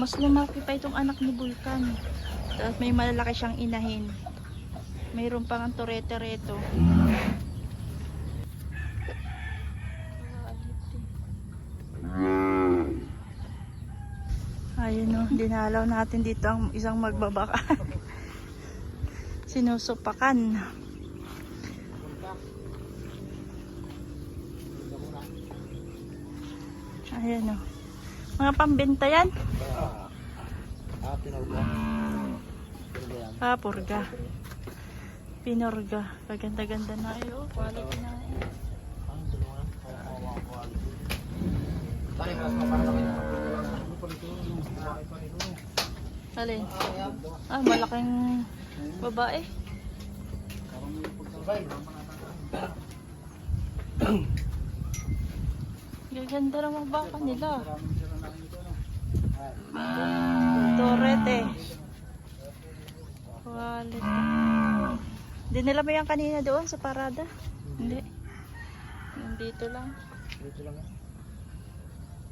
Mas lumaki pa itong anak ni Vulcan. Tapos may malalaki siyang inahin. Mayroon pang ang torete-reto. Ayun o, dinalaw natin dito ang isang magbabaka. Sinusupakan. Ayan o. Mga pambenta yan. Ah, yan. Ah, purga. Pinorga. Kaganda-ganda na ayo. Quality na ayo. Ko quality. Na. Rito. Alin? Ah, malaking babae. Gaganda ng mga baka nila. Maraming sila na ito. ano? Torete. Quality. Dinala mo yan kanina doon sa parada? Hindi. Yung dito lang. Dito lang yan.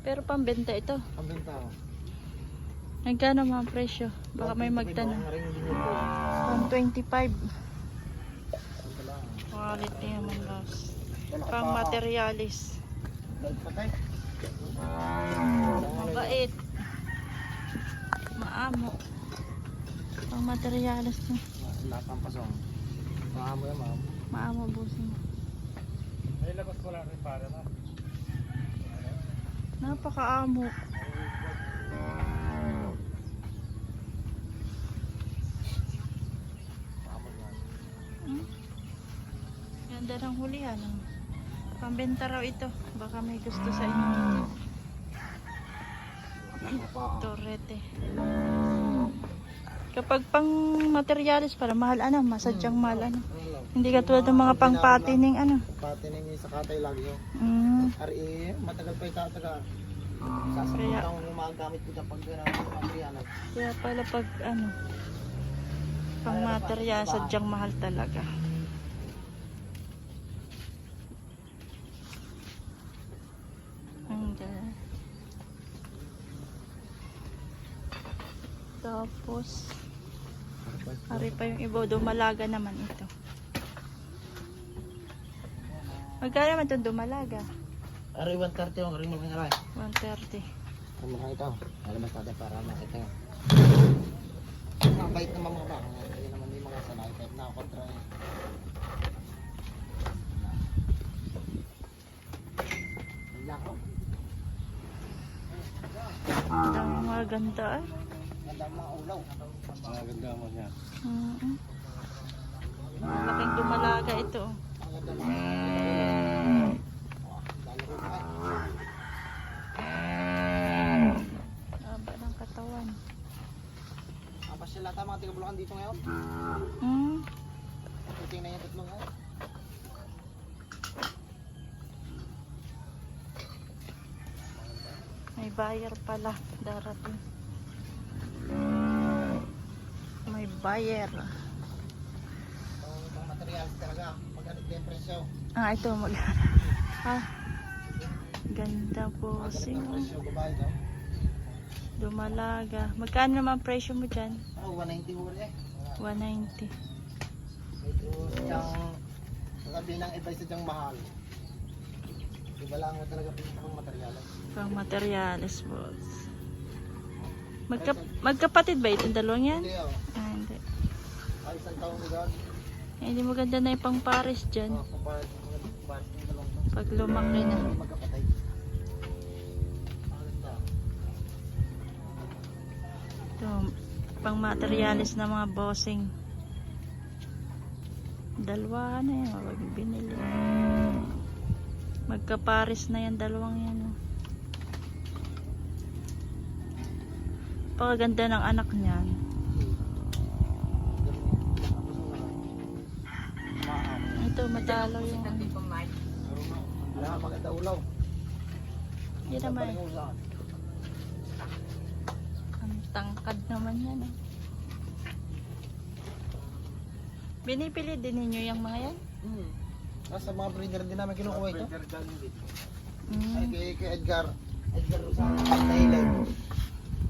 Pero pambenta ito. Ang benta ko. Nagkano mga presyo? Baka may magtanong. Ang ring din ito. 125. Ito lang. Quality naman ka Pang pa. materialis. Mabait. Maamo. Pang materialis to. Lahat ng pasong. Maamo yan, maamo. Maamo busing. May labas ko lang rin para na. Napakaamo. Hmm? Ganda ng hulihan. oh. Pambenta raw ito. Baka may gusto sa inyo. Torete. Kapag pang materialis para mahal ano, masadyang mahal ano. Hindi katulad ng mga pang patining ano. Pati na yung sa katay lagi yun. Mm. RE, matagal pa itataga. Sasagot Kaya- ang gumagamit ko kapag uh, materialan. Kaya pala pag ano, pang material, sadyang mahal talaga. Ang. Tapos, hari pa yung iba, dumalaga naman ito. Magkano naman itong dumalaga? RE 130 yung ring nga rin. 130. Ang mga ito. Alam mas natin para makita. Ang bait naman mga baka. Hindi naman yung mga sanay kahit nakakontra yun. Ang lako. Ang mga ganda eh. Ganda ang mga ulaw. Mga ganda mo niya. Mm Malaking dumalaga ito. Haba ng katawan. Apa sila ta mga tiga-bulukan dito ngayon? Hmm. Puting na yung tatlong ngayon. May buyer pala darating. May buyer. Ibang materials talaga. Pagkanit yung presyo. Ah, ito mag... ah. Ganda po. Yung daw. Dumalaga. Magkano naman presyo mo dyan? Ano, 190 mo eh. 190. Medyo sadyang sabi ng iba sadyang mahal. Iba lang mo talaga pinakang materialan. Pang materials boss. Magka magkapatid ba itong dalawang yan? Hindi oh. Eh, hindi maganda na yung pang Paris dyan. Oh. Pag lumaki na. Ito, pang materialis na mga bossing. Dalawa na yan, wag binili. Magka-paris na yan, dalawang yan. oh. Pagaganda ng anak niyan. Ito, matalaw yung. Wala, maganda ulaw. Yan naman. Ang. Ang tangkad naman yan. oh. Binipili din ninyo yung mga yan? Hmm. Nasa mga breeder din namin kinukuha ito. Ay, Mm. kay, kay Edgar. Edgar sa Thailand.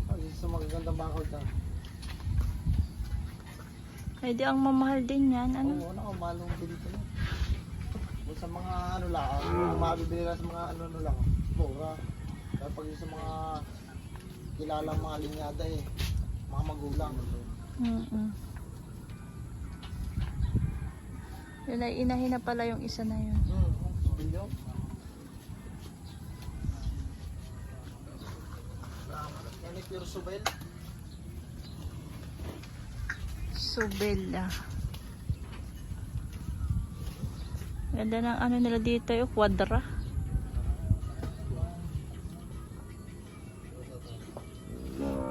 Ay, sa bakal ka. Ay, di ang mamahal din yan. Ano? Oo, ano, malong dito na. Kung sa mga ano lang, kung mabibili lang sa mga ano, ano lang, mura. Pero pag sa mga kilalang mga linyada eh, mga magulang. Mm-mm. Yun ay inahin na pala yung isa na yun. Hmm, bilyo. Yan ay pure subel. Subela. Ganda ng ano nila dito yung kwadra.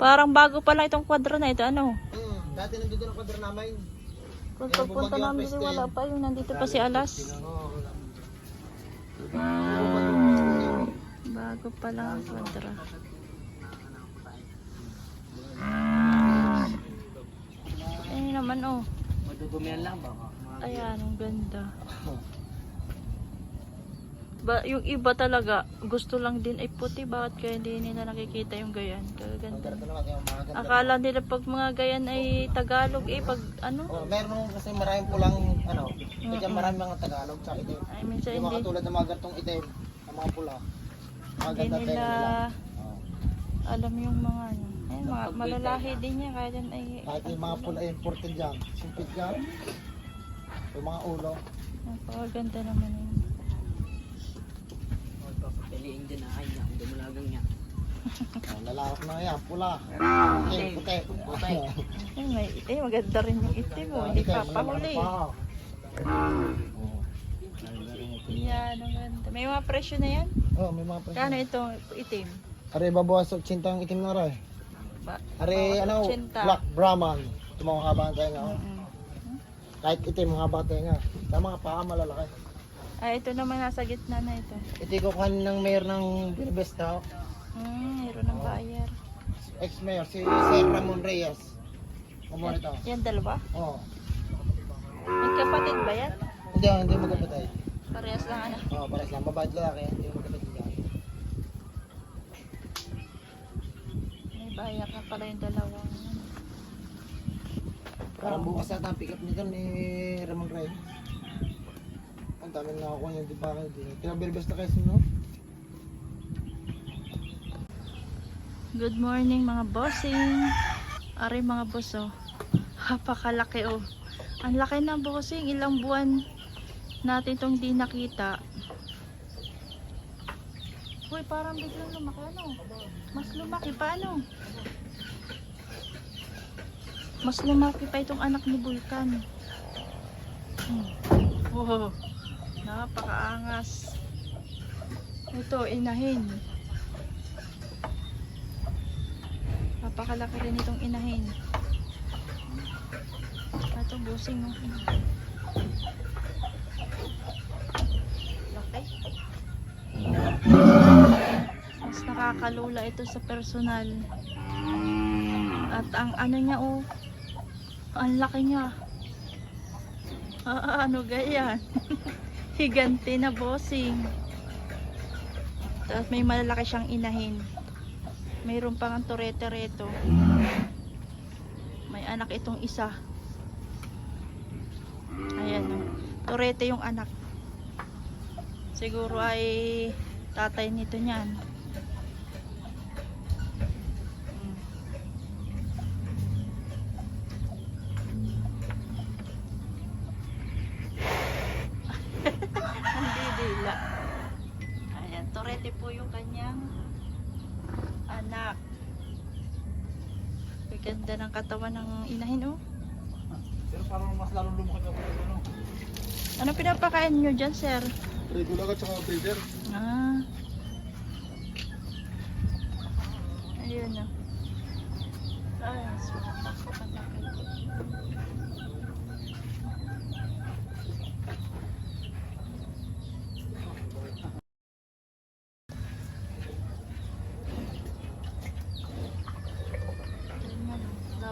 Parang bago pa lang itong kwadra na ito. Ano? Hmm, dati nandito ng kwadra namin. Kung pagpunta namin dito, wala pa yung nandito pa si Alas. Bago pa lang ang kwadra. Ayun naman oh. Madudumihan lang ba? Ayan, ang ganda. Ba, yung iba talaga, gusto lang din ay puti. Bakit kaya hindi nila nakikita yung gayan? Kaganda. mga. Akala nila pag mga gayan ay Tagalog eh. Pag ano? Oh, meron kasi maraming pulang ano, bigyan maraming mga Tagalog sa itim. Ay, minsan Yung mga hindi, katulad ng mga gantong itim, ng mga pula. Mga hindi ganda tayo nila nila. Oh. alam yung mga ano. Ayun, mga malalahi din niya. Kaya din ay... Kahit yung mga pula imported dyan, simpit dyan. Yung mga ulo. Napakaganda naman yun. Piliin din na ay niya, kung dumulagang niya. Oh, lalawak na yan, pula. Puti, puti. Puti. Ay, may, eh, maganda rin yung itim mo. Hindi pa pahuli. Oh. Yan, ang ganda. May mga presyo na yan? Oh, may mga Kano presyo. itong itim? Are babawas sa tsintang itim na rin. Ba? Are ano, Tsinta. black brahman. Ito mga haba tayo nga. oh. Mm-mm. Kahit itim, haba tayo nga. Sa mga paa malalaki. Ah, ito naman nasa gitna na ito. Ito yung kukuhan ng mayor ng Bilbesta. Hmm, mayroon ng buyer. Ex-mayor, si Sir Ramon Reyes. Kumuha ito. Yan dalawa? Oo. May kapatid ba yan? Hindi, hindi magkapatay. Parehas lang ano. Oo, pares lang. Babae at lalaki, hindi magkapatay dyan. Buyer na pala yung dalawang. Parang bukas ata ang pick up nito ni Ramon Reyes. Ang dami na ako niya, di ba kayo din. Kaya Bilbesta kayo no? Good morning mga bossing. Ari mga boss oh. Hapakalaki oh. Ang laki na bossing. Ilang buwan natin itong di nakita. Uy, parang biglang lumaki ano. Mas lumaki pa ano. Mas lumaki pa itong anak ni Vulcan. Hmm. Wow. Napakaangas. Ito, inahin. Napakalaki rin itong inahin. Ito, busing oh. Laki. Mas nakakalula ito sa personal. At ang ano niya oh, ang laki niya. Ah, ano ganyan? Higante na bossing. Tapos may malalaki siyang inahin. Mayroon pang ang torete reto. May anak itong isa. Ayan o. Torete yung anak. Siguro ay tatay nito niyan. Mm. Hindi dila. Ayan, torete po yung kanyang anak. Ang ganda ng katawan ng inahin, oh. Pero parang mas lalong lumaki ka ano. Ano pinapakain nyo dyan, sir? Regular at saka breeder. Ah. Ayun, oh.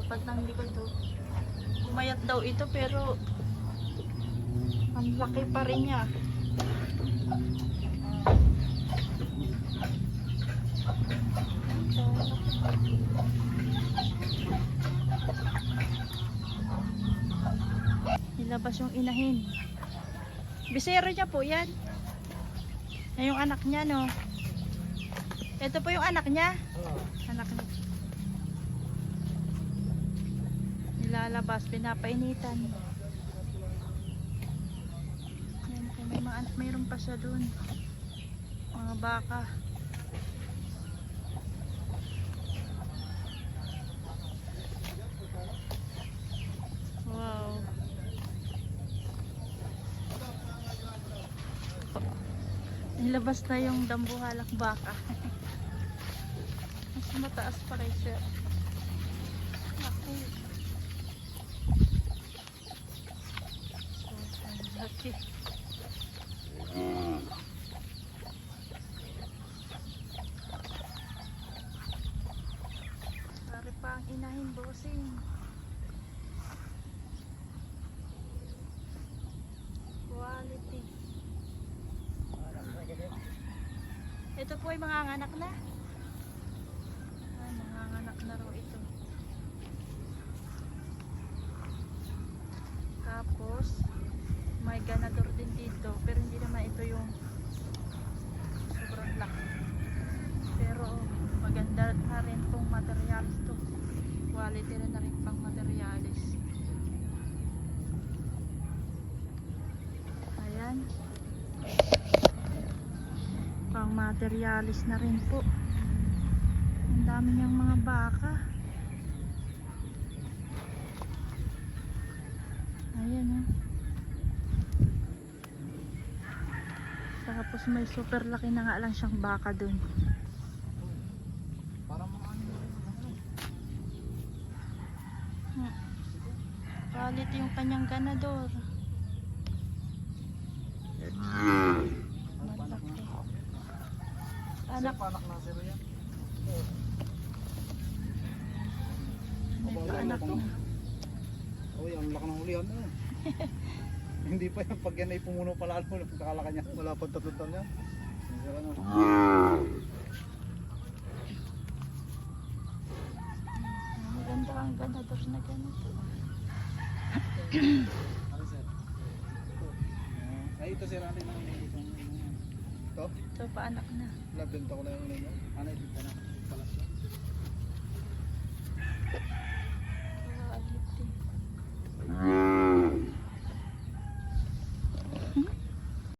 pagpag ng likod daw. Umayat daw ito pero ang laki pa rin niya. Nilabas yung inahin. Bisero niya po yan. Yan yung anak niya no. Ito po yung anak niya. Anak niya. Nilalabas, pinapainitan. Yan, kung may mga anak, mayroon pa siya dun. Mga baka. Wow. Nilabas na yung dambuhalak baka. Mas mataas pa kay sir. Ako. Sobrang laki. Pare pa ang inahin, bossing. Quality. Ito po ay mga anak na. Ay, mga anak na raw ito. Tapos, may ganador din dito. Pero hindi naman ito yung sobrang laki. Pero maganda na rin tong materials to. Quality rin na rin pang materialis. Ayan. Pang materialis na rin po. Ang dami niyang mga baka. Ayan oh. Tapos may super laki na nga lang siyang baka dun. Para mga ano. Hmm. Yung kanyang ganador. Malaki. na. Anak, Panak na sir yan. may anak na. Uy, ang laki ng ulihan na. Hindi pa yan. Pag yan ay pumuno pala ano, pagkakalaka niya. Wala pa tatlong taon yan. Ano? Maganda ang ganador na ganito. Ano sir? Ay, ito sir, ano yung. Ito? Ito pa anak na. Nabenta ko na yung ulihan. Ano, ito na. Palas yan.